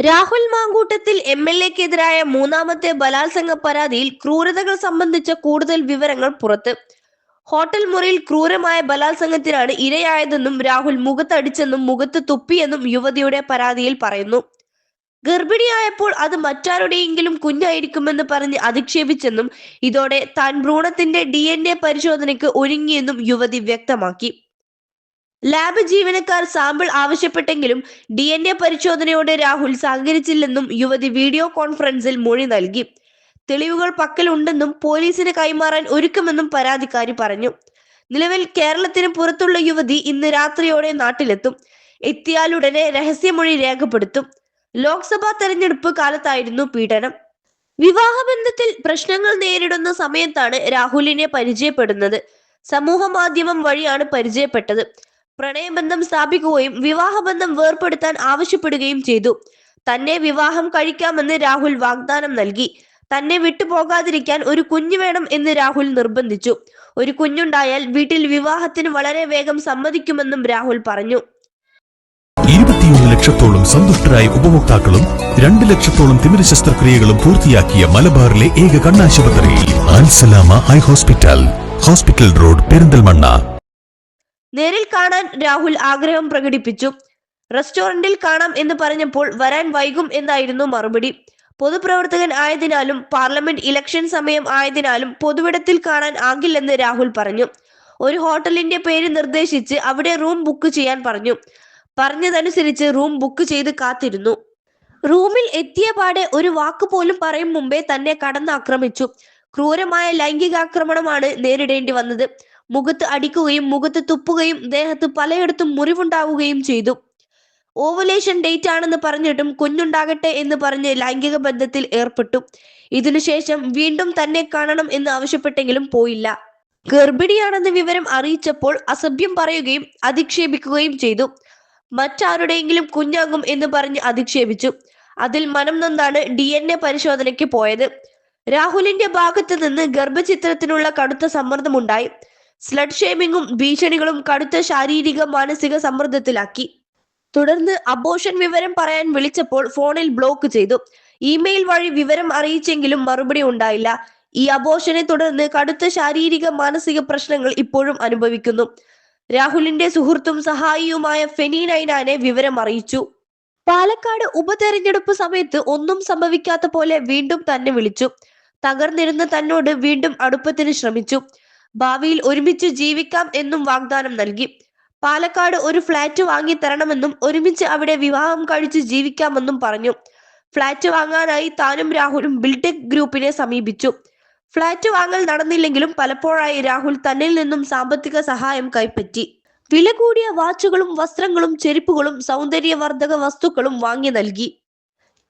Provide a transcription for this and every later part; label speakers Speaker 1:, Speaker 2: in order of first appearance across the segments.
Speaker 1: Rahul Mamkootathil M L എക്കെതിരായ മൂന്നാമത്തെ ബലാത്സംഗ പരാതിയിൽ ക്രൂരതകൾ സംബന്ധിച്ച കൂടുതൽ വിവരങ്ങൾ പുറത്ത്. ഹോട്ടൽ മുറിയിൽ ക്രൂരമായ ബലാത്സംഗത്തിനാണ് ഇരയായതെന്നും രാഹുൽ മുഖത്തടിച്ചെന്നും മുഖത്ത് തുപ്പിയെന്നും യുവതിയുടെ പരാതിയിൽ പറയുന്നു. ഗർഭിണിയായപ്പോൾ അത് മറ്റാരുടെയെങ്കിലും കുഞ്ഞായിരിക്കുമെന്ന് പറഞ്ഞ് അധിക്ഷേപിച്ചെന്നും ഇതോടെ താൻ ഭ്രൂണത്തിന്റെ ഡി പരിശോധനയ്ക്ക് ഒരുങ്ങിയെന്നും യുവതി വ്യക്തമാക്കി. ലാബ് ജീവനക്കാർ സാമ്പിൾ ആവശ്യപ്പെട്ടെങ്കിലും ഡി എൻ എ പരിശോധനയോട് രാഹുൽ സഹകരിച്ചില്ലെന്നും യുവതി വീഡിയോ കോൺഫറൻസിൽ മൊഴി നൽകി. തെളിവുകൾ പക്കലുണ്ടെന്നും പോലീസിന് കൈമാറാൻ ഒരുക്കുമെന്നും പരാതിക്കാരി പറഞ്ഞു. നിലവിൽ കേരളത്തിന് പുറത്തുള്ള യുവതി ഇന്ന് രാത്രിയോടെ നാട്ടിലെത്തും. എത്തിയാലുടനെ രഹസ്യമൊഴി രേഖപ്പെടുത്തും. ലോക്സഭാ തെരഞ്ഞെടുപ്പ് കാലത്തായിരുന്നു പീഡനം. വിവാഹബന്ധത്തിൽ പ്രശ്നങ്ങൾ നേരിടുന്ന സമയത്താണ് രാഹുലിനെ പരിചയപ്പെടുന്നത്. സമൂഹ മാധ്യമം വഴിയാണ് പരിചയപ്പെട്ടത്. പ്രണയബന്ധം സ്ഥാപിക്കുകയും വിവാഹബന്ധം വേർപ്പെടുത്താൻ ആവശ്യപ്പെടുകയും ചെയ്തു. തന്നെ വിവാഹം കഴിക്കാമെന്ന് രാഹുൽ വാഗ്ദാനം നൽകി. തന്നെ വിട്ടുപോകാതിരിക്കാൻ ഒരു കുഞ്ഞു വേണം എന്ന് രാഹുൽ നിർബന്ധിച്ചു. ഒരു കുഞ്ഞുണ്ടായാൽ വീട്ടിൽ വിവാഹത്തിന് വളരെ വേഗം സമ്മതിക്കുമെന്നും രാഹുൽ പറഞ്ഞു.
Speaker 2: ഇരുപത്തിയൊന്ന് ലക്ഷത്തോളം സന്തുഷ്ടരായ ഉപഭോക്താക്കളും രണ്ട് ലക്ഷത്തോളം തിമിര ശസ്ത്രക്രിയകളും പൂർത്തിയാക്കിയ മലബാറിലെ ഏക കണ്ണാശുപത്രി Al Salama eye hospital. Hospital road Perinthalmanna.
Speaker 1: നേരിൽ കാണാൻ രാഹുൽ ആഗ്രഹം പ്രകടിപ്പിച്ചു. റെസ്റ്റോറന്റിൽ കാണാം എന്ന് പറഞ്ഞപ്പോൾ വരാൻ വൈകും എന്നായിരുന്നു മറുപടി. പൊതുപ്രവർത്തകൻ ആയതിനാലും പാർലമെന്റ് ഇലക്ഷൻ സമയം ആയതിനാലും പൊതുവിടത്തിൽ കാണാൻ ആകില്ലെന്ന് രാഹുൽ പറഞ്ഞു. ഒരു ഹോട്ടലിന്റെ പേര് നിർദ്ദേശിച്ച് അവിടെ റൂം ബുക്ക് ചെയ്യാൻ പറഞ്ഞു. പറഞ്ഞതനുസരിച്ച് റൂം ബുക്ക് ചെയ്ത് കാത്തിരുന്നു. റൂമിൽ എത്തിയ പാടെ ഒരു വാക്ക് പോലും പറയും മുമ്പേ തന്നെ കടന്നാക്രമിച്ചു. ക്രൂരമായ ലൈംഗികാക്രമണമാണ് നേരിടേണ്ടി വന്നത്. മുഖത്ത് അടിക്കുകയും മുഖത്ത് തുപ്പുകയും ദേഹത്ത് പലയിടത്തും മുറിവുണ്ടാവുകയും ചെയ്തു. ഓവുലേഷൻ ഡേറ്റ് ആണെന്ന് പറഞ്ഞിട്ടും കുഞ്ഞുണ്ടാകട്ടെ എന്ന് പറഞ്ഞ് ലൈംഗിക ബന്ധത്തിൽ ഏർപ്പെട്ടു. ഇതിനുശേഷം വീണ്ടും തന്നെ കാണണം എന്ന് ആവശ്യപ്പെട്ടെങ്കിലും പോയില്ല. ഗർഭിണിയാണെന്ന് വിവരം അറിയിച്ചപ്പോൾ അസഭ്യം പറയുകയും അധിക്ഷേപിക്കുകയും ചെയ്തു. മറ്റാരുടെയെങ്കിലും കുഞ്ഞാകും എന്ന് പറഞ്ഞ് അധിക്ഷേപിച്ചു. അതിൽ മനം നൊന്താണ് ഡി എൻ എ പരിശോധനയ്ക്ക് പോയത്. രാഹുലിന്റെ ഭാഗത്ത് നിന്ന് ഗർഭചിത്രത്തിനുള്ള കടുത്ത സമ്മർദ്ദമുണ്ടായി. സ്ലഡ് ഷേമിങ്ങും ഭീഷണികളും കടുത്ത ശാരീരിക മാനസിക സമ്മർദ്ദത്തിലാക്കി. തുടർന്ന് അബോഷൻ വിവരം പറയാൻ വിളിച്ചപ്പോൾ ഫോണിൽ ബ്ലോക്ക് ചെയ്തു. ഇമെയിൽ വഴി വിവരം അറിയിച്ചെങ്കിലും മറുപടി ഉണ്ടായില്ല. ഈ അബോഷനെ തുടർന്ന് കടുത്ത ശാരീരിക മാനസിക പ്രശ്നങ്ങൾ ഇപ്പോഴും അനുഭവിക്കുന്നു. രാഹുലിന്റെ സുഹൃത്തും സഹായിയുമായ ഫെനി നൈനാനെ വിവരം അറിയിച്ചു. പാലക്കാട് ഉപതെരഞ്ഞെടുപ്പ് സമയത്ത് ഒന്നും സംഭവിക്കാത്ത പോലെ വീണ്ടും തന്നെ വിളിച്ചു. തകർന്നിരുന്ന തന്നോട് വീണ്ടും അടുപ്പത്തിന് ശ്രമിച്ചു. ഭാവിയിൽ ഒരുമിച്ച് ജീവിക്കാം എന്നും വാഗ്ദാനം നൽകി. പാലക്കാട് ഒരു ഫ്ളാറ്റ് വാങ്ങി തരണമെന്നും ഒരുമിച്ച് അവിടെ വിവാഹം കഴിച്ച് ജീവിക്കാമെന്നും പറഞ്ഞു. ഫ്ളാറ്റ് വാങ്ങാനായി താനും രാഹുലും ബിൽടെക് ഗ്രൂപ്പിനെ സമീപിച്ചു. ഫ്ളാറ്റ് വാങ്ങൽ നടന്നില്ലെങ്കിലും പലപ്പോഴായി രാഹുൽ തന്നിൽ നിന്നും സാമ്പത്തിക സഹായം കൈപ്പറ്റി. വില കൂടിയ വാച്ചുകളും വസ്ത്രങ്ങളും ചെരുപ്പുകളും സൗന്ദര്യവർദ്ധക വസ്തുക്കളും വാങ്ങി നൽകി.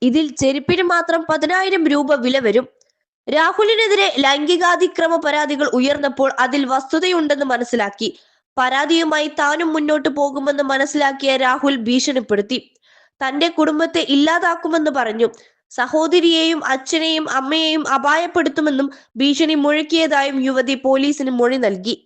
Speaker 1: ഇതിൽ ചെരുപ്പിന് മാത്രം പതിനായിരം രൂപ വില വരും. രാഹുലിനെതിരെ ലൈംഗികാതിക്രമ പരാതികൾ ഉയർന്നപ്പോൾ അതിൽ വസ്തുതയുണ്ടെന്ന് മനസ്സിലാക്കി. പരാതിയുമായി താനും മുന്നോട്ട് പോകുമെന്ന് മനസ്സിലാക്കിയ രാഹുൽ ഭീഷണിപ്പെടുത്തി. തന്റെ കുടുംബത്തെ ഇല്ലാതാക്കുമെന്ന് പറഞ്ഞു. സഹോദരിയെയും അച്ഛനെയും അമ്മയെയും അപായപ്പെടുത്തുമെന്നും ഭീഷണി മുഴക്കിയതായും യുവതി പോലീസിന് മൊഴി നൽകി.